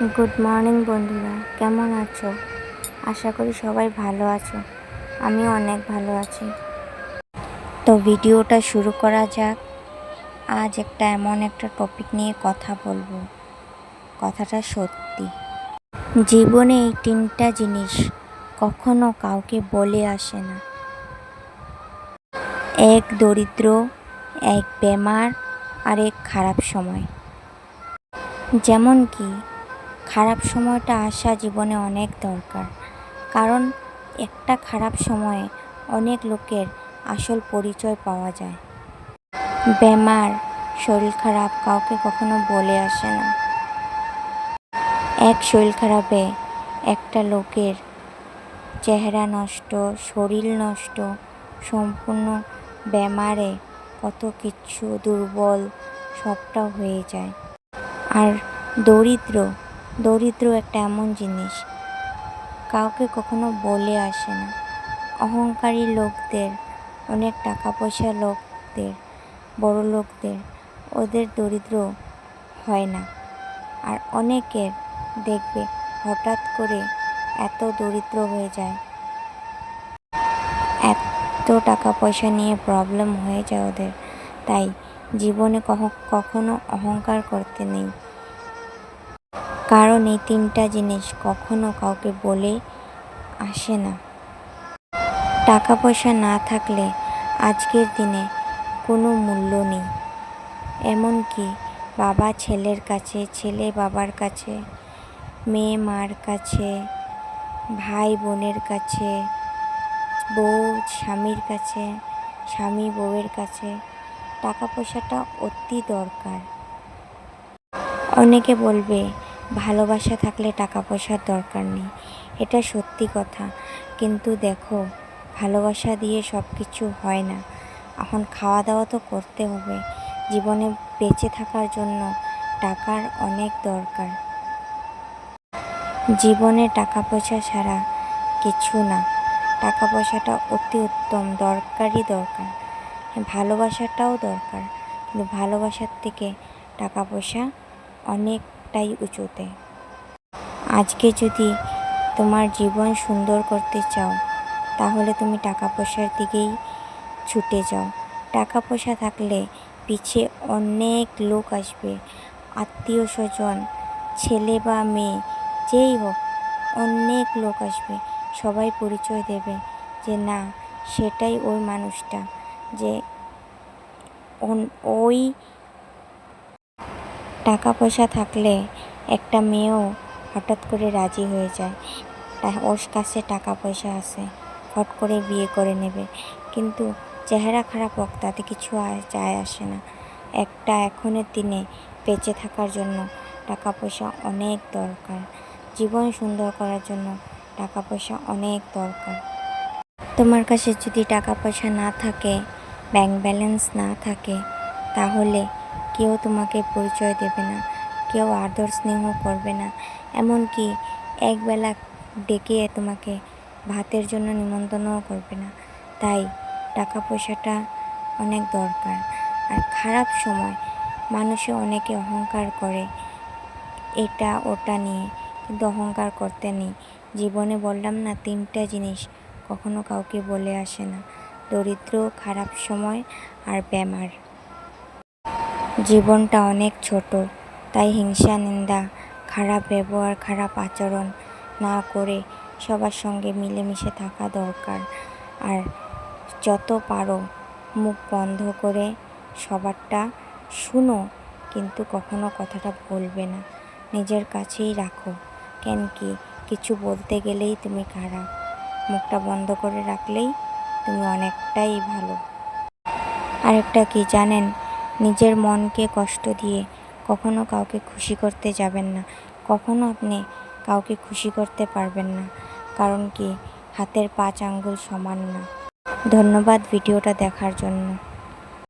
Good morning বন্ধুরা। কেমন আছো? আশা করি সবাই ভালো আছো। আমিও অনেক ভালো আছি। তো ভিডিওটা শুরু করা যাক। আজ একটা এমন একটা টপিক নিয়ে কথা বলব। কথাটা সত্যি। জীবনে এই তিনটা জিনিস কখনো কাউকে বলে আসে না। এক দরিদ্র, এক বেমার, আর এক খারাপ সময়। যেমন কি খারাপ সময়টা আসা জীবনে অনেক দরকার। কারণ একটা খারাপ সময়ে অনেক লোকের আসল পরিচয় পাওয়া যায়। বেমার, শরীর খারাপ কাউকে কখনো বলে আসে না। এক শরীর খারাপে একটা লোকের চেহারা নষ্ট, শরীর নষ্ট, সম্পূর্ণ বেমারে কত কিছু দুর্বল সবটা হয়ে যায়। আর দরিদ্র দরিদ্র একটা এমন জিনিস। কাউকে কখনো বলে আসে না। অহংকারী লোকদের, অনেক টাকা পয়সা লোকদের, বড় লোকদের, ওদের দরিদ্র হয় না। আর অনেকের দেখবে হঠাৎ করে এত দরিদ্র হয়ে যায়। এত টাকা পয়সা নিয়ে প্রবলেম হয়ে যায় ওদের। তাই জীবনে কখনো অহংকার করতে নেই। কারণ এই তিনটা জিনিস কখনো কাউকে বলে আসে না। টাকা পয়সা না থাকলে আজকের দিনে কোনো মূল্য নেই। এমনকি বাবা ছেলের কাছে, ছেলে বাবার কাছে, মেয়ে মার কাছে, ভাই বোনের কাছে, বউ স্বামীর কাছে, স্বামী বউয়ের কাছে টাকা পয়সাটা অতি দরকার। অনেকে বলবে ভালোবাসা থাকলে টাকা পয়সার দরকার নেই। এটা সত্যি কথা। কিন্তু দেখো, ভালোবাসা দিয়ে সব কিছু হয় না। এখন খাওয়া দাওয়া তো করতে হবে। জীবনে বেঁচে থাকার জন্য টাকার অনেক দরকার। জীবনে টাকা পয়সা ছাড়া কিছু না। টাকা পয়সাটা অতি উত্তম, দরকারই দরকার। ভালোবাসাটাও দরকার। কিন্তু ভালোবাসার থেকে টাকা পয়সা অনেকটাই উঁচুতে। আজকে যদি তোমার জীবন সুন্দর করতে চাও, তাহলে তুমি টাকা পয়সার দিকেই ছুটে যাও। টাকা পয়সা থাকলে পিছে অনেক লোক আসবে, আত্মীয় স্বজন, ছেলে বা মেয়ে, যেই হোক, অনেক লোক আসবে, সবাই পরিচয় দেবে যে না, সেটাই ওই মানুষটা, যে ওই টাকা পয়সা থাকলে একটা মেয়েও হঠাৎ করে রাজি হয়ে যায়। ওর কাছে টাকা পয়সা আছে হট করে বিয়ে করে নেবে। কিন্তু চেহারা খারাপ হোক, তাতে কিছু যায় আসে না। একটা এখনের দিনে বেঁচে থাকার জন্য টাকা পয়সা অনেক দরকার। জীবন সুন্দর করার জন্য টাকা পয়সা অনেক দরকার। তোমার কাছে যদি টাকা পয়সা না থাকে, ব্যাংক ব্যালেন্স না থাকে, তাহলে কেউ তোমাকে পরিচয় দেবে না, কেউ আদর স্নেহ করবে না। এমনকি একবেলা ডেকে তোমাকে ভাতের জন্য নিমন্ত্রণও করবে না। তাই টাকা পয়সাটা অনেক দরকার। আর খারাপ সময় মানুষে অনেকে অহংকার করে এটা ওটা নিয়ে, কিন্তু অহংকার করতে নেই। জীবনে বললাম না, তিনটা জিনিস কখনো কাউকে বলে আসে না, দরিদ্র, খারাপ সময় আর বেমার জীবনটা অনেক ছোট, তাই হিংসা, নিন্দা, খারাপ ব্যবহার, খারাপ আচরণ না করে সবার সঙ্গে মিলেমিশে থাকা দরকার। আর যত পারো মুখ বন্ধ করে সবারটা শুনো, কিন্তু কখনো কথাটা বলবে না। নিজের কাছেই রাখো। কেন কি কিছু বলতে গেলেই তুমি খারাপ মুখটা বন্ধ করে রাখলেই তুমি অনেকটাই ভালো। আরেকটা কি জানেন? নিজের মনকে কষ্ট দিয়ে কখনো কাউকে খুশি করতে যাবেন না। কখনো আপনি কাউকে খুশি করতে পারবেন না, কারণ কি হাতের পাঁচ আঙ্গুল সমান না। ধন্যবাদ ভিডিওটা দেখার জন্য।